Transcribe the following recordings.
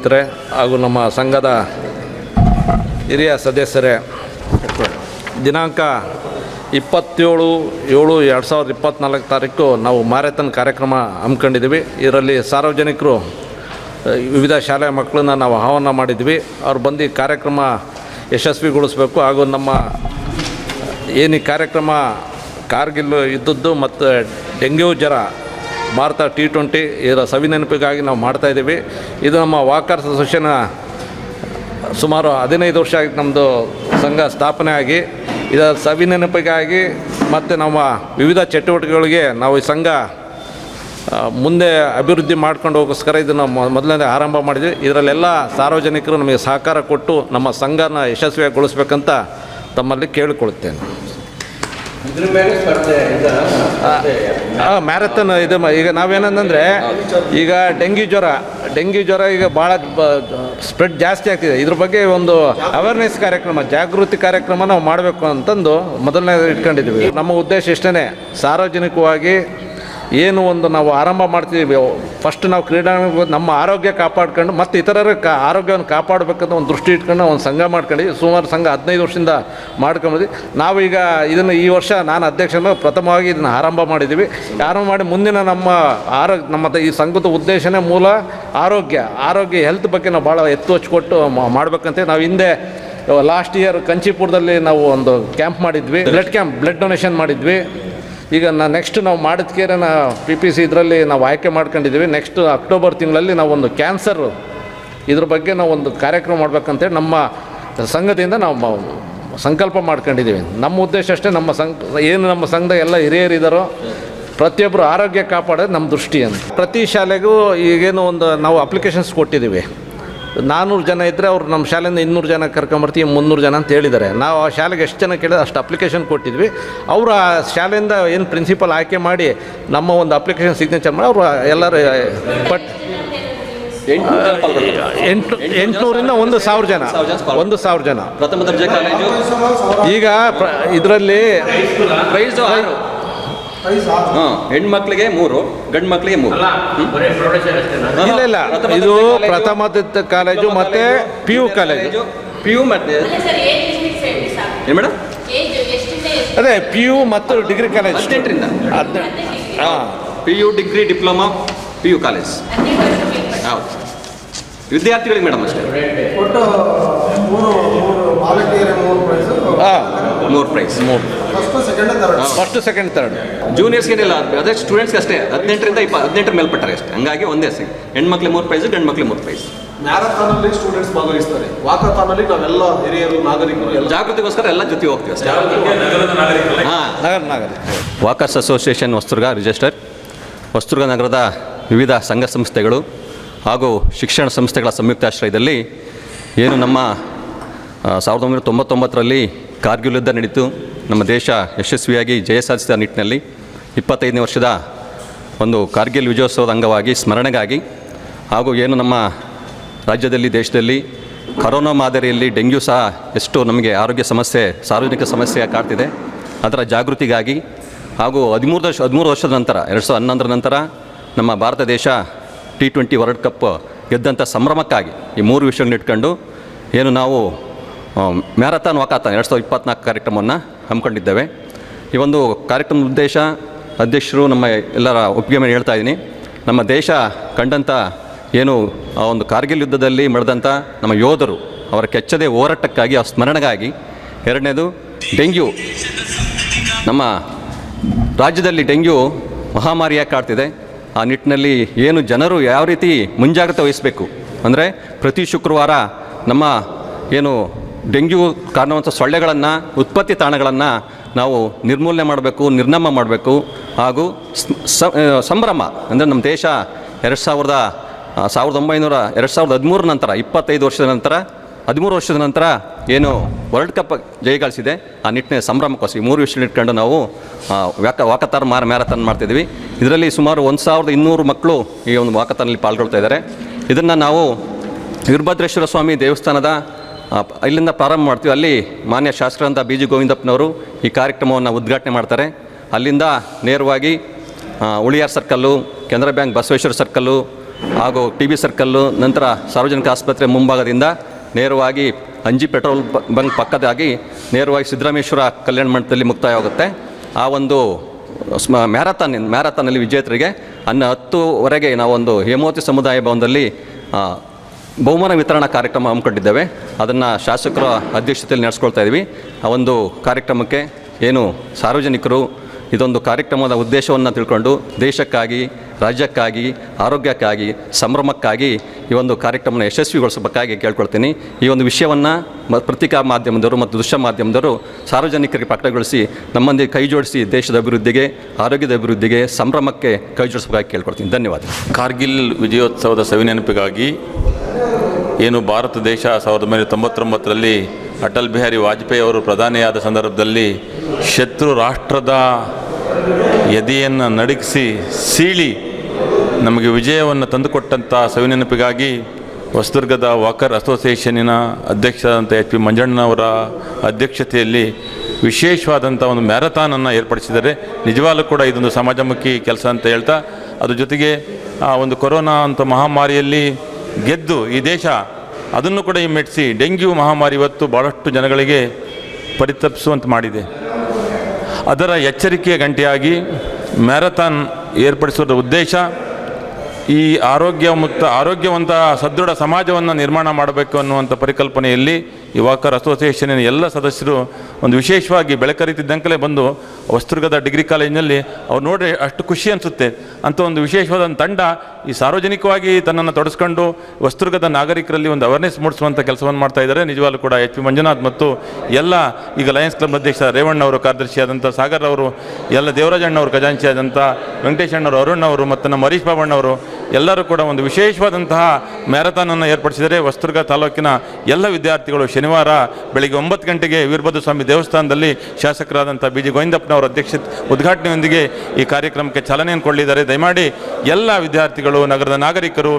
ಸ್ನೇಹಿತರೆ ಹಾಗೂ ನಮ್ಮ ಸಂಘದ ಹಿರಿಯ ಸದಸ್ಯರೇ, ದಿನಾಂಕ ಇಪ್ಪತ್ತೇಳು ಏಳು ಎರಡು ಸಾವಿರದ ಇಪ್ಪತ್ತ್ನಾಲ್ಕು ತಾರೀಕು ನಾವು ಮ್ಯಾರಥಾನ್ ಕಾರ್ಯಕ್ರಮ ಹಮ್ಮಿಕೊಂಡಿದ್ದೀವಿ. ಇದರಲ್ಲಿ ಸಾರ್ವಜನಿಕರು, ವಿವಿಧ ಶಾಲೆಯ ಮಕ್ಕಳನ್ನ ನಾವು ಆಹ್ವಾನ ಮಾಡಿದ್ವಿ ಅವ್ರು ಬಂದು ಕಾರ್ಯಕ್ರಮ ಯಶಸ್ವಿಗೊಳಿಸಬೇಕು ಹಾಗೂ ನಮ್ಮ ಏನು ಕಾರ್ಯಕ್ರಮ ಕಾರ್ಗಿಲ್ ಇದ್ದದ್ದು ಮತ್ತು ಡೆಂಗ್ಯೂ ಜ್ವರ ಭಾರತ ಟಿ ಟ್ವೆಂಟಿ ಇದರ ಸವಿನೆನಪಿಗಾಗಿ ನಾವು ಮಾಡ್ತಾಯಿದ್ದೀವಿ ಇದು ನಮ್ಮ ವಾಕರ್ಸ್ ಅಸೋಸಿಯೇಷನ್ ಸುಮಾರು ಹದಿನೈದು ವರ್ಷ ಆಗಿ ನಮ್ಮದು ಸಂಘ ಸ್ಥಾಪನೆ ಆಗಿ, ಇದರ ಸವಿನೆನಪಿಗಾಗಿ ಮತ್ತು ನಮ್ಮ ವಿವಿಧ ಚಟುವಟಿಕೆಗಳಿಗೆ ನಾವು ಈ ಸಂಘ ಮುಂದೆ ಅಭಿವೃದ್ಧಿ ಮಾಡ್ಕೊಂಡು ಹೋಗೋಸ್ಕರ ಇದನ್ನು ಮೊದಲನೇ ಆರಂಭ ಮಾಡಿದ್ವಿ. ಇದರಲ್ಲೆಲ್ಲ ಸಾರ್ವಜನಿಕರು ನಮಗೆ ಸಹಕಾರ ಕೊಟ್ಟು ನಮ್ಮ ಸಂಘನ ಯಶಸ್ವಿಯಾಗಿಗೊಳಿಸ್ಬೇಕಂತ ತಮ್ಮಲ್ಲಿ ಕೇಳಿಕೊಳ್ಳುತ್ತೇನೆ. ಮ್ಯಾರಥಾನ್ ಇದು ಈಗ ನಾವೇನಂದ್ರೆ ಈಗ ಡೆಂಗ್ಯೂ ಜ್ವರ ಡೆಂಗ್ಯೂ ಜ್ವರ ಈಗ ಭಾಳ ಸ್ಪ್ರೆಡ್ ಜಾಸ್ತಿ ಆಗ್ತಿದೆ. ಇದ್ರ ಬಗ್ಗೆ ಒಂದು ಅವೇರ್ನೆಸ್ ಕಾರ್ಯಕ್ರಮ ಜಾಗೃತಿ ಕಾರ್ಯಕ್ರಮ ನಾವು ಮಾಡಬೇಕು ಅಂತಂದು ಮೊದಲನೇ ಇಟ್ಕೊಂಡಿದ್ವಿ ನಮ್ಮ ಉದ್ದೇಶ ಇಷ್ಟೇ ಸಾರ್ವಜನಿಕವಾಗಿ ಏನು ಒಂದು ನಾವು ಆರಂಭ ಮಾಡ್ತೀವಿ ಫಸ್ಟ್ ನಾವು ಕ್ರೀಡಾಂಗಣ ನಮ್ಮ ಆರೋಗ್ಯ ಕಾಪಾಡ್ಕೊಂಡು ಮತ್ತು ಇತರರ ಕಾ ಆರೋಗ್ಯವನ್ನು ಕಾಪಾಡಬೇಕಂತ ಒಂದು ದೃಷ್ಟಿ ಇಟ್ಕೊಂಡು ಒಂದು ಸಂಘ ಮಾಡ್ಕೊಂಡು ಸುಮಾರು ಸಂಘ ಹದಿನೈದು ವರ್ಷದಿಂದ ಮಾಡ್ಕೊಂಬಂದು ನಾವೀಗ ಇದನ್ನು ಈ ವರ್ಷ ನಾನು ಅಧ್ಯಕ್ಷನ ಪ್ರಥಮವಾಗಿ ಇದನ್ನು ಆರಂಭ ಮಾಡಿದ್ದೀವಿ ಆರಂಭ ಮಾಡಿ ಮುಂದಿನ ನಮ್ಮ ಆರೋಗ್ಯ ನಮ್ಮ ಈ ಸಂಘದ ಉದ್ದೇಶನೇ ಮೂಲ ಆರೋಗ್ಯ. ಆರೋಗ್ಯ ಹೆಲ್ತ್ ಬಗ್ಗೆ ನಾವು ಭಾಳ ಎತ್ತು ಹಚ್ಚಿಕೊಟ್ಟು ಮಾಡ್ಬೇಕಂತ ನಾವು ಹಿಂದೆ ಲಾಸ್ಟ್ ಇಯರ್ ಕಂಚಿಪುರದಲ್ಲಿ ನಾವು ಒಂದು ಕ್ಯಾಂಪ್ ಮಾಡಿದ್ವಿ. ಬ್ಲಡ್ ಕ್ಯಾಂಪ್ ಬ್ಲಡ್ ಡೊನೇಷನ್ ಮಾಡಿದ್ವಿ. ಈಗ ನಾ ನೆಕ್ಸ್ಟ್ ನಾವು ಮಾಡಿದ್ಕೇರೆ ನಾ ಪಿ ಪಿ ಸಿ ಇದರಲ್ಲಿ ನಾವು ಆಯ್ಕೆ ಮಾಡ್ಕೊಂಡಿದ್ದೀವಿ. ನೆಕ್ಸ್ಟ್ ಅಕ್ಟೋಬರ್ ತಿಂಗಳಲ್ಲಿ ನಾವು ಒಂದು ಕ್ಯಾನ್ಸರ್ ಇದ್ರ ಬಗ್ಗೆ ನಾವು ಒಂದು ಕಾರ್ಯಕ್ರಮ ಮಾಡ್ಬೇಕಂತೇಳಿ ನಮ್ಮ ಸಂಘದಿಂದ ನಾವು ಸಂಕಲ್ಪ ಮಾಡ್ಕೊಂಡಿದ್ದೀವಿ. ನಮ್ಮ ಉದ್ದೇಶ ಅಷ್ಟೇ ನಮ್ಮ ಸಂಘ, ಏನು ನಮ್ಮ ಸಂಘದ ಎಲ್ಲ ಹಿರಿಯರಿದ್ದಾರೋ ಪ್ರತಿಯೊಬ್ಬರು ಆರೋಗ್ಯ ಕಾಪಾಡೋದು ನಮ್ಮ ದೃಷ್ಟಿ ಅಂತ ಪ್ರತಿ ಶಾಲೆಗೂ ಈಗೇನು ಒಂದು ನಾವು ಅಪ್ಲಿಕೇಶನ್ಸ್ ಕೊಟ್ಟಿದ್ದೀವಿ. ನಾನ್ನೂರು ಜನ ಇದ್ದರೆ ಅವ್ರು ನಮ್ಮ ಶಾಲೆಯಿಂದ ಇನ್ನೂರು ಜನ ಕರ್ಕೊಂಬರ್ತೀವಿ ಮುನ್ನೂರು ಜನ ಅಂತ ಹೇಳಿದ್ದಾರೆ. ನಾವು ಆ ಶಾಲೆಗೆ ಎಷ್ಟು ಜನ ಕೇಳಿದ್ರೆ ಅಷ್ಟು ಅಪ್ಲಿಕೇಶನ್ ಕೊಟ್ಟಿದ್ವಿ. ಅವರು ಆ ಶಾಲೆಯಿಂದ ಏನು ಪ್ರಿನ್ಸಿಪಲ್ ಆಯ್ಕೆ ಮಾಡಿ ನಮ್ಮ ಒಂದು ಅಪ್ಲಿಕೇಶನ್ ಸಿಗ್ನೇಚರ್ ಮಾಡಿ ಅವರು ಎಲ್ಲರೂ ಬಟ್ ಎಂಟು ಎಂಟುನೂರಿಂದ ಒಂದು ಸಾವಿರ ಜನ. ಒಂದು ಸಾವಿರ ಜನ. ಈಗ ಇದರಲ್ಲಿ ಪ್ರೈಸ್ ಹಾಂ ಹೆಣ್ಮಕ್ಳಿಗೆ ಮೂರು ಗಂಡು ಮಕ್ಳಿಗೆ ಮೂರು ಇಲ್ಲ ಇಲ್ಲ. ಇದು ಪ್ರಥಮ ಕಾಲೇಜು ಮತ್ತೆ P U college P U ಮತ್ತೆ ಏನು ಮೇಡಮ್? ಅದೇ ಪಿ ಯು ಮತ್ತು ಡಿಗ್ರಿ ಕಾಲೇಜ್. ಹದಿನೆಂಟರಿಂದ. ಹದಿನೆಂಟು ಹಾಂ. P U degree diploma P U college. ಹೌದು. ವಿದ್ಯಾರ್ಥಿಗಳಿಗೆ ಮೇಡಮ್ ಅಷ್ಟೇ. ಒಟ್ಟು ಮೂರು ಮೂರು ಪ್ರೈಸ್ ಮೂರು ಪ್ರೈಸು. ಹಾಂ. ಮೂರು ಪ್ರೈಸ್. ಮೂರು. First second third first second third ಜೂನಿಯರ್ಸ್ಗೆ ಏನಿಲ್ಲ ಅದೇ ಸ್ಟೂಡೆಂಟ್ಸ್ಗೆ ಅಷ್ಟೇ. ಹದಿನೆಂಟರಿಂದ ಇಪ್ಪ ಹದಿನೆಂಟರ ಮೇಲ್ಪಟ್ಟಾರೆ ಅಷ್ಟೇ. ಹಂಗಾಗಿ ಒಂದೇ ಸೆಕೆಂಡ್ ಹೆಣ್ಮಕ್ಳಿಗೆ ಮೂರು ಪ್ರೈಸ್ ಗಂಡು ಮಕ್ಳಿಗೆ ಮೂರು ಪ್ರೈಸ್ ಮ್ಯಾರಥಾನಲ್ಲಿ ಸ್ಟೂಡೆಂಟ್ಸ್ ಭಾಗವಹಿಸ್ತಾರೆ. ವಾಕಥಾನಲ್ಲಿ ನಾವೆಲ್ಲ ಹಿರಿಯರು ನಾಗರಿಕರು ಎಲ್ಲ ಜಾಗೃತಿಗೋಸ್ಕರ ಎಲ್ಲ ಜೊತೆ ಹೋಗ್ತೀವಿ ಅಷ್ಟೇ. ಹಾಂ. ನಗರ ನಾಗರಿಕ ವಾಕರ್ಸ್ ಅಸೋಸಿಯೇಷನ್ ವಸ್ತುರ್ಗ ರಿಜಿಸ್ಟರ್. ವಸ್ತುರ್ಗ ನಗರದ ವಿವಿಧ ಸಂಘ ಸಂಸ್ಥೆಗಳು ಹಾಗೂ ಶಿಕ್ಷಣ ಸಂಸ್ಥೆಗಳ ಸಂಯುಕ್ತಾಶ್ರಯದಲ್ಲಿ ಏನು ನಮ್ಮ ಸಾವಿರದ ಒಂಬೈನೂರ ತೊಂಬತ್ತೊಂಬತ್ತರಲ್ಲಿ ಕಾರ್ಗಿಲ್ ಯುದ್ಧ ನಡೀತು. ನಮ್ಮ ದೇಶ ಯಶಸ್ವಿಯಾಗಿ ಜಯ ಸಾಧಿಸಿದ ನಿಟ್ಟಿನಲ್ಲಿ ಇಪ್ಪತ್ತೈದನೇ ವರ್ಷದ ಒಂದು ಕಾರ್ಗಿಲ್ ವಿಜಯೋತ್ಸವದ ಅಂಗವಾಗಿ, ಸ್ಮರಣೆಗಾಗಿ ಹಾಗೂ ಏನು ನಮ್ಮ ರಾಜ್ಯದಲ್ಲಿ, ದೇಶದಲ್ಲಿ ಕರೋನಾ ಮಾದರಿಯಲ್ಲಿ ಡೆಂಗ್ಯೂ ಸಹ ಎಷ್ಟು ನಮಗೆ ಆರೋಗ್ಯ ಸಮಸ್ಯೆ, ಸಾರ್ವಜನಿಕ ಸಮಸ್ಯೆ ಕಾಡ್ತಿದೆ. ಅದರ ಜಾಗೃತಿಗಾಗಿ ಹಾಗೂ ಹದಿಮೂರು ವರ್ಷ ಹದಿಮೂರು ವರ್ಷದ ನಂತರ, ಎರಡು ಸಾವಿರದ ಹನ್ನೊಂದರ ನಂತರ ನಮ್ಮ ಭಾರತ ದೇಶ ಟಿ ಟ್ವೆಂಟಿ ವರ್ಲ್ಡ್ ಕಪ್ ಗೆದ್ದಂಥ ಸಂಭ್ರಮಕ್ಕಾಗಿ ಈ ಮೂರು ವಿಷಯಗಳನ್ನ ಇಟ್ಕೊಂಡು ಏನು ನಾವು ಮ್ಯಾರಥಾನ್ ವಾಕಾಥಾನ್ ಎರಡು ಸಾವಿರದ ಇಪ್ಪತ್ನಾಲ್ಕು ಕಾರ್ಯಕ್ರಮವನ್ನು ಹಮ್ಮಿಕೊಂಡಿದ್ದೇವೆ. ಈ ಒಂದು ಕಾರ್ಯಕ್ರಮದ ಉದ್ದೇಶ ಅಧ್ಯಕ್ಷರು ನಮ್ಮ ಎಲ್ಲರ ಒಪ್ಪಿಗೆ ಮೇಲೆ ಹೇಳ್ತಾ ಇದ್ದೀನಿ. ನಮ್ಮ ದೇಶ ಕಂಡಂಥ ಏನು ಆ ಒಂದು ಕಾರ್ಗಿಲ್ ಯುದ್ಧದಲ್ಲಿ ಮಳೆದಂಥ ನಮ್ಮ ಯೋಧರು ಅವರ ಕೆಚ್ಚದೆ ಹೋರಾಟಕ್ಕಾಗಿ, ಆ ಸ್ಮರಣೆಗಾಗಿ ಎರಡನೇದು ಡೆಂಗ್ಯೂ. ನಮ್ಮ ರಾಜ್ಯದಲ್ಲಿ ಡೆಂಗ್ಯೂ ಮಹಾಮಾರಿಯಾಗಿ ಕಾಡ್ತಿದೆ. ಆ ನಿಟ್ಟಿನಲ್ಲಿ ಏನು ಜನರು ಯಾವ ರೀತಿ ಮುಂಜಾಗ್ರತೆ ವಹಿಸಬೇಕು? ಅಂದರೆ ಪ್ರತಿ ಶುಕ್ರವಾರ ನಮ್ಮ ಏನು ಡೆಂಗ್ಯೂ ಕಾರಣವಂಥ ಸೊಳ್ಳೆಗಳನ್ನು, ಉತ್ಪತ್ತಿ ತಾಣಗಳನ್ನು ನಾವು ನಿರ್ಮೂಲನೆ ಮಾಡಬೇಕು, ನಿರ್ನಾಮ ಮಾಡಬೇಕು ಹಾಗೂ ಸಂಭ್ರಮ ಅಂದರೆ ನಮ್ಮ ದೇಶ ಎರಡು ಸಾವಿರದ ಸಾವಿರದ ಒಂಬೈನೂರ ಎರಡು ಸಾವಿರದ ಹದಿಮೂರರ ನಂತರ, ಇಪ್ಪತ್ತೈದು ವರ್ಷದ ನಂತರ, ಹದಿಮೂರು ವರ್ಷದ ನಂತರ ಏನು ವರ್ಲ್ಡ್ ಕಪ್ ಜಯಗಳಿಸಿದೆ ಆ ನಿಟ್ಟಿನ ಸಂಭ್ರಮಕ್ಕೋಸ್ಕರ ಮೂರು ವಿಷಯ ಇಟ್ಕೊಂಡು ನಾವು ವ್ಯಾಕ ವಾಕತಾರ್ ಮಾರ, ಮ್ಯಾರಥಾನ್ ಮಾಡ್ತಿದ್ವಿ ಇದರಲ್ಲಿ ಸುಮಾರು ಒಂದು ಸಾವಿರದ ಇನ್ನೂರು ಮಕ್ಕಳು ಈ ಒಂದು ವಾಕತಾನಲ್ಲಿ ಪಾಲ್ಗೊಳ್ತಾ ಇದ್ದಾರೆ. ಇದನ್ನು ನಾವು ವೀರಭದ್ರೇಶ್ವರ ಸ್ವಾಮಿ ದೇವಸ್ಥಾನದ ಇಲ್ಲಿಂದ ಪ್ರಾರಂಭ ಮಾಡ್ತೀವಿ. ಅಲ್ಲಿ ಮಾನ್ಯ ಶಾಸಕರಂತ ಬಿ ಜಿ ಗೋವಿಂದಪ್ಪನವರು ಈ ಕಾರ್ಯಕ್ರಮವನ್ನು ಉದ್ಘಾಟನೆ ಮಾಡ್ತಾರೆ. ಅಲ್ಲಿಂದ ನೇರವಾಗಿ Uliyar circle, Canara Bank Basaveshwara circle ಹಾಗೂ ಟಿ ಬಿ ಸರ್ಕಲ್ಲು, ನಂತರ ಸಾರ್ವಜನಿಕ ಆಸ್ಪತ್ರೆ ಮುಂಭಾಗದಿಂದ ನೇರವಾಗಿ ಅಂಜಿ ಪೆಟ್ರೋಲ್ ಬಂಕ್ ಪಕ್ಕದಾಗಿ ನೇರವಾಗಿ ಸಿದ್ದರಾಮೇಶ್ವರ ಕಲ್ಯಾಣ ಮಂಟಪದಲ್ಲಿ ಮುಕ್ತಾಯವಾಗುತ್ತೆ. ಆ ಒಂದು, ಸ್ಮ, ಮ್ಯಾರಥಾನ್ ಮ್ಯಾರಥಾನಲ್ಲಿ ವಿಜೇತರಿಗೆ ಅನ್ನ ಹತ್ತುವರೆಗೆ ನಾವೊಂದು ಹೇಮಾವತಿ ಸಮುದಾಯ ಭವನದಲ್ಲಿ ಬಹುಮಾನ ವಿತರಣಾ ಕಾರ್ಯಕ್ರಮ ಹಮ್ಮಿಕೊಂಡಿದ್ದೇವೆ ಅದನ್ನು ಶಾಸಕರ ಅಧ್ಯಕ್ಷತೆಯಲ್ಲಿ ನಡೆಸ್ಕೊಳ್ತಾ ಇದ್ವಿ. ಆ ಒಂದು ಕಾರ್ಯಕ್ರಮಕ್ಕೆ ಏನು ಸಾರ್ವಜನಿಕರು ಇದೊಂದು ಕಾರ್ಯಕ್ರಮದ ಉದ್ದೇಶವನ್ನು ತಿಳ್ಕೊಂಡು ದೇಶಕ್ಕಾಗಿ, ರಾಜ್ಯಕ್ಕಾಗಿ, ಆರೋಗ್ಯಕ್ಕಾಗಿ, ಸಂಭ್ರಮಕ್ಕಾಗಿ ಈ ಒಂದು ಕಾರ್ಯಕ್ರಮನ ಯಶಸ್ವಿಗೊಳಿಸಬೇಕಾಗಿ ಕೇಳ್ಕೊಳ್ತೀನಿ. ಈ ಒಂದು ವಿಷಯವನ್ನು ಪತ್ರಿಕಾ ಮಾಧ್ಯಮದವರು ಮತ್ತು ದೃಶ್ಯ ಮಾಧ್ಯಮದವರು ಸಾರ್ವಜನಿಕರಿಗೆ ಪ್ರಕಟಗೊಳಿಸಿ ನಮ್ಮೊಂದಿಗೆ ಕೈ ಜೋಡಿಸಿ ದೇಶದ ಅಭಿವೃದ್ಧಿಗೆ, ಆರೋಗ್ಯದ ಅಭಿವೃದ್ಧಿಗೆ, ಸಂಭ್ರಮಕ್ಕೆ ಕೈ ಜೋಡಿಸಬೇಕಾಗಿ ಕೇಳ್ಕೊಳ್ತೀನಿ. ಧನ್ಯವಾದ ಕಾರ್ಗಿಲ್ ವಿಜಯೋತ್ಸವದ ಸವಿನೆನಪಿಗಾಗಿ ಏನು ಭಾರತ ದೇಶ ಸಾವಿರದ ಒಂಬೈನೂರ ತೊಂಬತ್ತೊಂಬತ್ತರಲ್ಲಿ ಅಟಲ್ ಬಿಹಾರಿ ವಾಜಪೇಯಿ ಅವರು ಪ್ರಧಾನಿಯಾದ ಸಂದರ್ಭದಲ್ಲಿ ಶತ್ರು ರಾಷ್ಟ್ರದ ಎದೆಯನ್ನು ನಡಗಿಸಿ ಸೀಳಿ ನಮಗೆ ವಿಜಯವನ್ನು ತಂದುಕೊಟ್ಟಂಥ ಸವಿನೆನಪಿಗಾಗಿ ಹೊಸದುರ್ಗದ ವಾಕರ್ ಅಸೋಸಿಯೇಷನ್ನಿನ ಅಧ್ಯಕ್ಷರಾದಂಥ ಎಚ್ ಪಿ ಮಂಜಣ್ಣವರ ಅಧ್ಯಕ್ಷತೆಯಲ್ಲಿ ವಿಶೇಷವಾದಂಥ ಒಂದು ಮ್ಯಾರಥಾನನ್ನು ಏರ್ಪಡಿಸಿದರೆ ನಿಜವಾಗಲೂ ಕೂಡ ಇದೊಂದು ಸಮಾಜಮುಖಿ ಕೆಲಸ ಅಂತ ಹೇಳ್ತಾ, ಅದ್ರ ಜೊತೆಗೆ ಆ ಒಂದು ಕೊರೋನಾ ಅಂತ ಮಹಾಮಾರಿಯಲ್ಲಿ ಗೆದ್ದು ಈ ದೇಶ ಅದನ್ನು ಕೂಡ ಮೆಟ್ಟಿಸಿ ಡೆಂಗ್ಯೂ ಮಹಾಮಾರಿ ಇವತ್ತು ಭಾಳಷ್ಟು ಜನಗಳಿಗೆ ಪರಿತಪಿಸುವಂತೆ ಮಾಡಿದೆ. ಅದರ ಎಚ್ಚರಿಕೆಯ ಗಂಟೆಯಾಗಿ ಮ್ಯಾರಥಾನ್ ಏರ್ಪಡಿಸುವ ಉದ್ದೇಶ ಈ ಆರೋಗ್ಯ ಮುಕ್ತ, ಆರೋಗ್ಯವಂತ, ಸದೃಢ ಸಮಾಜವನ್ನು ನಿರ್ಮಾಣ ಮಾಡಬೇಕು ಅನ್ನುವಂಥ ಪರಿಕಲ್ಪನೆಯಲ್ಲಿ ಈ ವಾಕರ್ ಅಸೋಸಿಯೇಷನಿನ ಎಲ್ಲ ಸದಸ್ಯರು ಒಂದು ವಿಶೇಷವಾಗಿ ಬೆಳಕರಿತಿದ್ದಂಕಲೇ ಬಂದು ವಸ್ತುರ್ಗದ ಡಿಗ್ರಿ ಕಾಲೇಜಿನಲ್ಲಿ ಅವ್ರು ನೋಡಿ ಅಷ್ಟು ಖುಷಿ ಅನಿಸುತ್ತೆ. ಅಂತ ಒಂದು ವಿಶೇಷವಾದ ತಂಡ ಈ ಸಾರ್ವಜನಿಕವಾಗಿ ತನ್ನನ್ನು ತೊಡಸ್ಕೊಂಡು ವಸ್ತುರ್ಗದ ನಾಗರಿಕರಲ್ಲಿ ಒಂದು ಅವೇರ್ನೆಸ್ ಮೂಡಿಸುವಂಥ ಕೆಲಸವನ್ನು ಮಾಡ್ತಾ ಇದ್ದಾರೆ. ನಿಜವಾಗ್ಲೂ ಕೂಡ ಎಚ್ ಪಿ ಮಂಜುನಾಥ್ ಮತ್ತು ಎಲ್ಲ ಈಗ ಲಯನ್ಸ್ ಕ್ಲಬ್ ಅಧ್ಯಕ್ಷ ರೇವಣ್ಣ ಅವರು ಕಾರ್ಯದರ್ಶಿಯಾದಂಥ ಸಾಗರ್ ಅವರು, ಎಲ್ಲ ದೇವರಾಜಣ್ಣವರು ಖಜಾಂಚಿ ಆದಂಥ ವೆಂಕಟೇಶಣ್ಣವರು ಅರುಣ್ ಅವರು ಮತ್ತು ನಮ್ಮ ಹರೀಶ್ ಬಾಬಣ್ಣವರು ಎಲ್ಲರೂ ಕೂಡ ಒಂದು ವಿಶೇಷವಾದಂತಹ ಮ್ಯಾರಥಾನನ್ನು ಏರ್ಪಡಿಸಿದರೆ ವಸ್ತುರ್ಗ ತಾಲೂಕಿನ ಎಲ್ಲ ವಿದ್ಯಾರ್ಥಿಗಳು ಶನಿವಾರ ಬೆಳಿಗ್ಗೆ ಒಂಬತ್ತು ಗಂಟೆಗೆ ವೀರಭದ್ರ ಸ್ವಾಮಿ ದೇವಸ್ಥಾನದಲ್ಲಿ ಶಾಸಕರಾದಂಥ ಬಿ ಜಿ ಗೋವಿಂದಪ್ಪನವರ ಅಧ್ಯಕ್ಷ ಉದ್ಘಾಟನೆಯೊಂದಿಗೆ ಈ ಕಾರ್ಯಕ್ರಮಕ್ಕೆ ಚಾಲನೆಯನ್ನು ಕೊಡಲಿದ್ದಾರೆ. ದಯಮಾಡಿ ಎಲ್ಲ ವಿದ್ಯಾರ್ಥಿಗಳು, ನಗರದ ನಾಗರಿಕರು,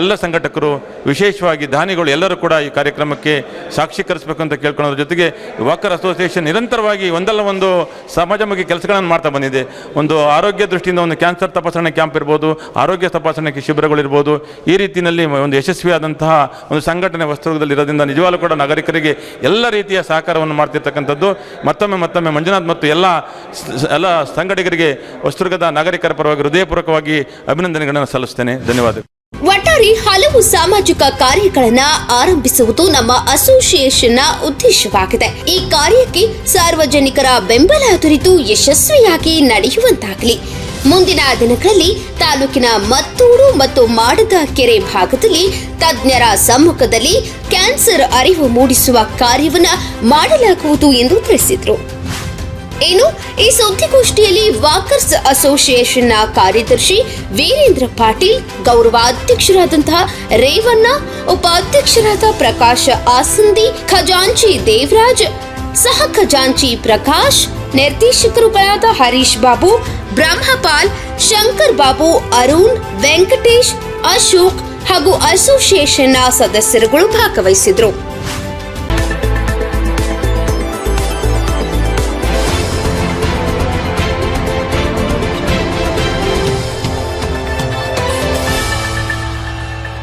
ಎಲ್ಲ ಸಂಘಟಕರು, ವಿಶೇಷವಾಗಿ ದಾನಿಗಳು ಎಲ್ಲರೂ ಕೂಡ ಈ ಕಾರ್ಯಕ್ರಮಕ್ಕೆ ಸಾಕ್ಷೀಕರಿಸಬೇಕು ಅಂತ ಕೇಳ್ಕೊಳ್ಳೋದ್ರ ಜೊತೆಗೆ ವಾಕರ್ ಅಸೋಸಿಯೇಷನ್ ನಿರಂತರವಾಗಿ ಒಂದಲ್ಲ ಒಂದು ಸಮಾಜಮುಖಿ ಕೆಲಸಗಳನ್ನು ಮಾಡ್ತಾ ಬಂದಿದೆ. ಒಂದು ಆರೋಗ್ಯ ದೃಷ್ಟಿಯಿಂದ ಒಂದು ಕ್ಯಾನ್ಸರ್ ತಪಾಸಣೆ ಕ್ಯಾಂಪ್ ಇರ್ಬೋದು, ಆರೋಗ್ಯ ತಪಾಸಣೆ ಶಿಬಿರಗಳಿರ್ಬೋದು, ಈ ರೀತಿಯಲ್ಲಿ ಒಂದು ಯಶಸ್ವಿಯಾದಂತಹ ಒಂದು ಸಂಘಟನೆ ವಸ್ತುದಲ್ಲಿ ಇರೋದ್ರಿಂದ ನಿಜವಾಗ್ಲೂ ಕೂಡ ನಾಗರಿಕರಿಗೆ ಎಲ್ಲ ರೀತಿಯ ಸಹಕಾರವನ್ನು ಮಾಡ್ತಿರ್ತಕ್ಕಂಥದ್ದು. ಮತ್ತೊಮ್ಮೆ ಮತ್ತೊಮ್ಮೆ ಮಂಜುನಾಥ್ ಮತ್ತು ಎಲ್ಲ ಎಲ್ಲ ಸಂಘಟಕರಿಗೆ, ವಸ್ತುರ್ಗದ ನಾಗರಿಕರ ಪರವಾಗಿ ಹೃದಯಪೂರ್ವಕವಾಗಿ ಅಭಿನಂದನೆಗಳನ್ನು ಸಲ್ಲಿಸ್ತೇನೆ. ಧನ್ಯವಾದಗಳು. ಒಟ್ಟಾರೆ ಹಲವು ಸಾಮಾಜಿಕ ಕಾರ್ಯಗಳನ್ನ ಆರಂಭಿಸುವುದು ನಮ್ಮ ಅಸೋಸಿಯೇಷನ್ನ ಉದ್ದೇಶವಾಗಿದೆ. ಈ ಕಾರ್ಯಕ್ಕೆ ಸಾರ್ವಜನಿಕರ ಬೆಂಬಲ ದೊರೆತು ಯಶಸ್ವಿಯಾಗಿ ನಡೆಯುವಂತಾಗಲಿ. ಮುಂದಿನ ದಿನಗಳಲ್ಲಿ ತಾಲೂಕಿನ ಮತ್ತೂರು ಮತ್ತು ಮಾಡದ ಕೆರೆ ಭಾಗದಲ್ಲಿ ತಜ್ಞರ ಸಮ್ಮುಖದಲ್ಲಿ ಕ್ಯಾನ್ಸರ್ ಅರಿವು ಮೂಡಿಸುವ ಕಾರ್ಯವನ್ನ ಮಾಡಲಾಗುವುದು ಎಂದು ತಿಳಿಸಿದರು. ಇನ್ನು ಈ ಸುದ್ದಿಗೋಷ್ಠಿಯಲ್ಲಿ ವಾಕರ್ಸ್ ಅಸೋಸಿಯೇಷನ್ನ ಕಾರ್ಯದರ್ಶಿ ವೀರೇಂದ್ರ ಪಾಟೀಲ್, ಗೌರವಾಧ್ಯಕ್ಷರಾದಂತಹ ರೇವಣ್ಣ, ಉಪಾಧ್ಯಕ್ಷರಾದ ಪ್ರಕಾಶ್ ಆಸಂದಿ, ಖಜಾಂಚಿ ದೇವರಾಜ್, ಸಹ ಖಜಾಂಚಿ ಪ್ರಕಾಶ್ ನಿರ್ದೇಶಕರುಗಳಾದ ಹರೀಶ್ ಬಾಬು ಬ್ರಹ್ಮಪಾಲ್ ಶಂಕರ್ ಬಾಬು ಅರುಣ್ ವೆಂಕಟೇಶ್ ಅಶೋಕ್ ಹಾಗೂ ಅಸೋಸಿಯೇಷನ್ನ ಸದಸ್ಯರುಗಳು ಭಾಗವಹಿಸಿದ್ರು.